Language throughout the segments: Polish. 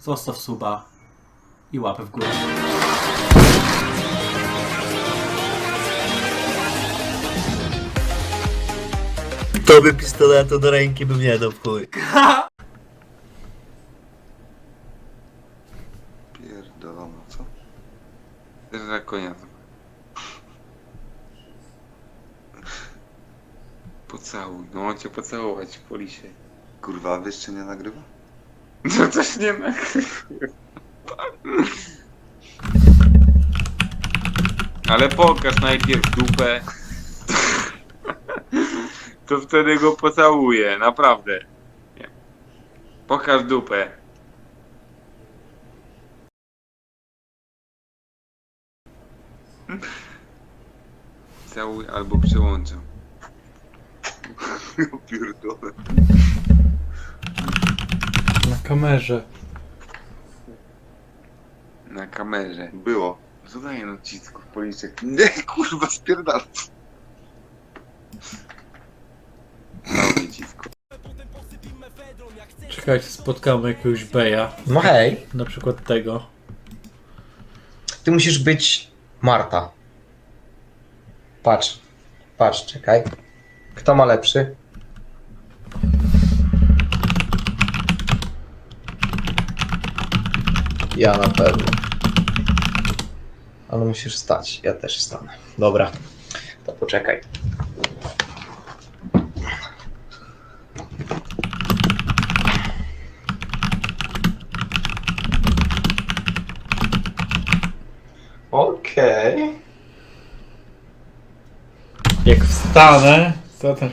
zostaw suba i łapę w górę. To by pistoletu do ręki bym nie dał w chuj. Pierdolono, co? Za konia. Pocałuj, no on cię pocałować po lisie. Kurwa, wiesz czy nie nagrywa? No coś nie ma. Ale pokaż najpierw dupę. To wtedy go pocałuję, naprawdę. Nie. Pokaż dupę. Całuj albo przyłączam. Ja pierdolę. Na kamerze. Na kamerze. Było. Zadaję nacisków policzek. Nie, kurwa, spierdal. Dał. Czekajcie, spotkamy jakiegoś beja. No hej, Na przykład tego. ty musisz być Marta. Patrz, patrz, czekaj. Kto ma lepszy? Ja na pewno. Ale musisz stać, ja też stanę. Dobra, to poczekaj. Okej. Jak wstanę, to ten...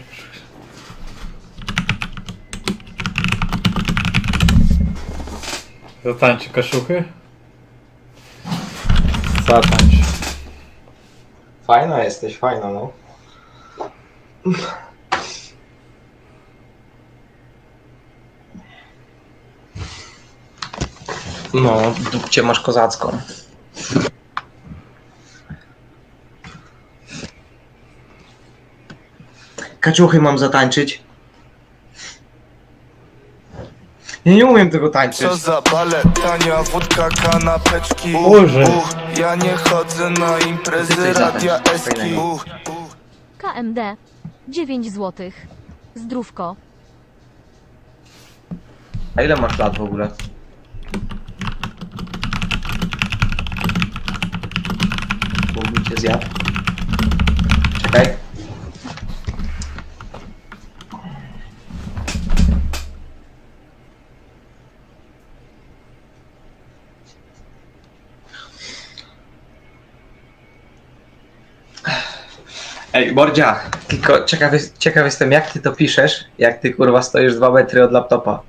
Zatańczy kaszuchy? Zatańcz. Fajna jesteś, fajna, no. No, dupcie masz kozacką. Kaczuchy mam zatańczyć. Ja nie umiem tego tańczyć. Co za balet, tania wódka, kanapeczki Boże. Uch, Ja nie chodzę na imprezy, radia eski Uch, uch. KMD 9 zł. Zdrówko. A ile masz lat w ogóle? Mógłbym cię zjadł. Czekaj. Ej, Bordzia, tylko ciekaw, jest- ciekaw jestem, jak ty to piszesz, jak ty kurwa stoisz dwa metry od laptopa.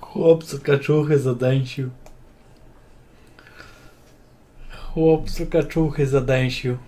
Chłopcu kaczuchy zadęsił. Chłopcu kaczuchy zadęsił.